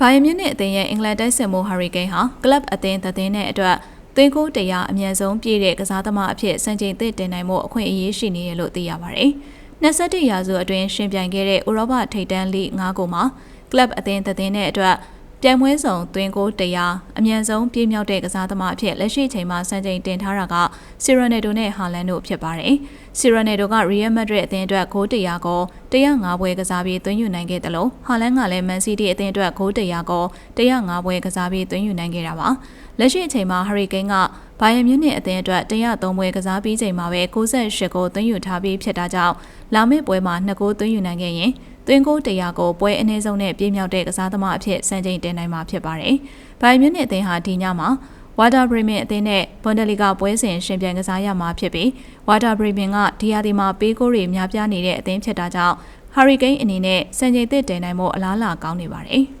ဘိုင်ယန်မြူနစ်အသင်းရဲ့အင်္ဂလန်တိုက်စစ်မှုဟာရီကိန်းဟာကလပ်အသင်းသင်းနဲ့အတွက်သွင်းကိုတရားအမြန်ဆုံးပြည့်တဲ့ကစားသမားအဖြစ်စံချိန်သစ်တင်နိုင်မှုအခွင့်အရေးရှိနေတယ်လို့သိရပါတယ်။21ရာစုအတွင်းရှင်ပြိုင်ခဲ့တဲ့ဥရောပထိပ်တန်းလိ9ကိုမှာကလပ်အသင်းသင်းနဲ့အတွက် ပြိုင်ပွဲဆောင်သွင်းကိုတရားအမြန်ဆုံးပြေးမြောက်တဲ့ကစားသမားအဖြစ်လက်ရှိချိန်မှာစံချိန်တင်ထားတာကဆီရနယ်ဒိုနဲ့ဟာလန်တို့ဖြစ်ပါတယ်။ဆီရနယ်ဒိုကရီယယ်မက်ဒရစ်အသင်းအတွက်ဂိုးတရားကို105ပွဲကစားပြီးသွင်းယူနိုင်ခဲ့တယ်လို့ဟာလန်ကလည်းမန်စီးတီးအသင်းအတွက်ဂိုးတရားကို105ပွဲကစားပြီးသွင်းယူနိုင်ခဲ့တာပါ။လက်ရှိအချိန်မှာဟရီကိန်းကဘိုင်ယန်မြူးနစ်အသင်းအတွက်103ပွဲကစားပြီးချိန်မှာပဲ68ကိုသွင်းယူထားပြီးဖြစ်တာကြောင့်လာမယ့်ပွဲမှာ2ဂိုးသွင်းယူနိုင်ခဲ့ရင် သွင်းကိုတရားကိုပွဲအနည်းဆုံးနဲ့ပြေးမြောက်တဲ့ကစားသမားအဖြစ်စံချိန်တင်နိုင်မှာဖြစ်ပါတယ်။ဘိုင်မြူနစ်အသင်းဟာဒီညမှာဝါတာဘရီမင်အသင်းနဲ့ဘွန်ဒလီဂါပွဲစဉ်ရှင်ပြိုင်ကစားရမှာဖြစ်ပြီးဝါတာဘရီမင်ကဒီယာဒီမှာပေးကိုတွေများပြားနေတဲ့အသင်းဖြစ်တာကြောင့်ဟာရီကိန်းအနေနဲ့စံချိန်သစ်တင်နိုင်မှုအလားအလာကောင်းနေပါတယ်။